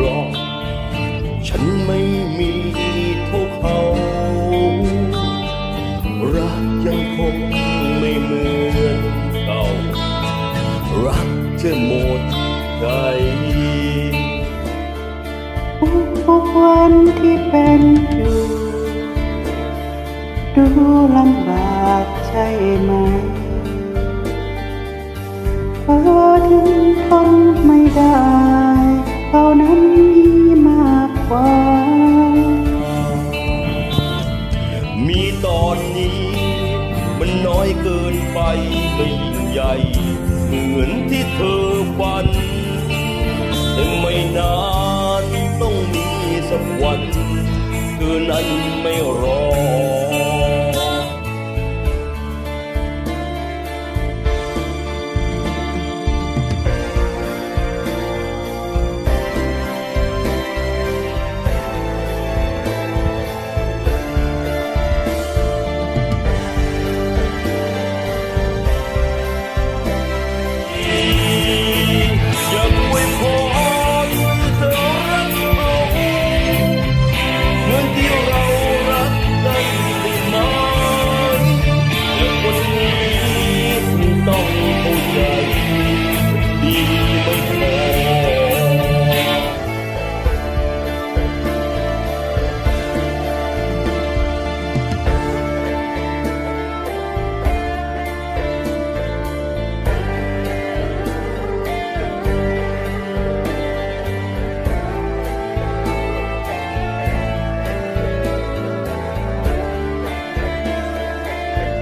รอฉันไม่มีดีเท่าเขา รักยังคงไม่เหมือนเก่า รักจะหมดใจทุกวันที่เป็นอยู่ ดูลำบากใช่ไหม ยิ่งใหญ่ เหมือนที่เธอฝัน ถึงไม่นานต้องมีสักวัน คืนนั้นไม่รอ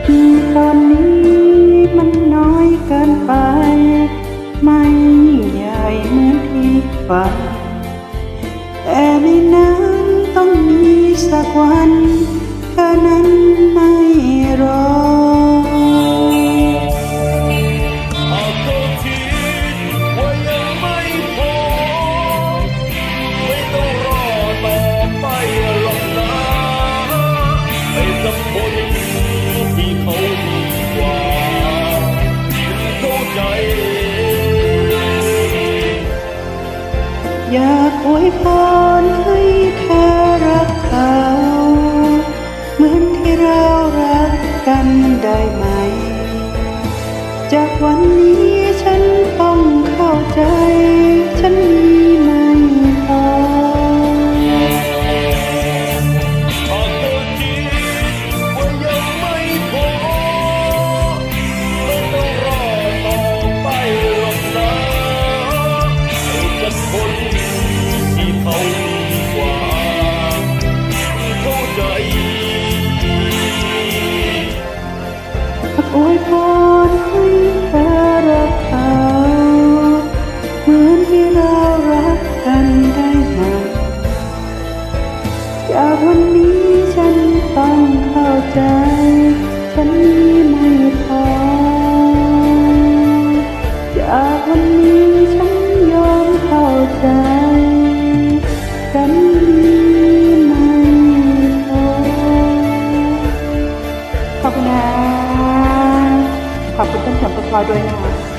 ตอนนี้มันน้อยเกินไป ไม่ใหญ่เหมือนที่ฝันแต่ไม่นานต้องมีสักวันเธอนั้นไม่รอ อวยพรให้เธอรักเขา เหมือนที่เรารักกันได้ไหม จากวันนี้ฉันต้องเข้าใจ ฉันมี วยพรให้เธอรักเขาเหมือนที่เรารักกันได้ไหมจากวันนี้ฉันต้องเข้าใจ ฉันมีไม่พอจากวันนี้ฉันยอมเข้าใจ ฉัน ขอบ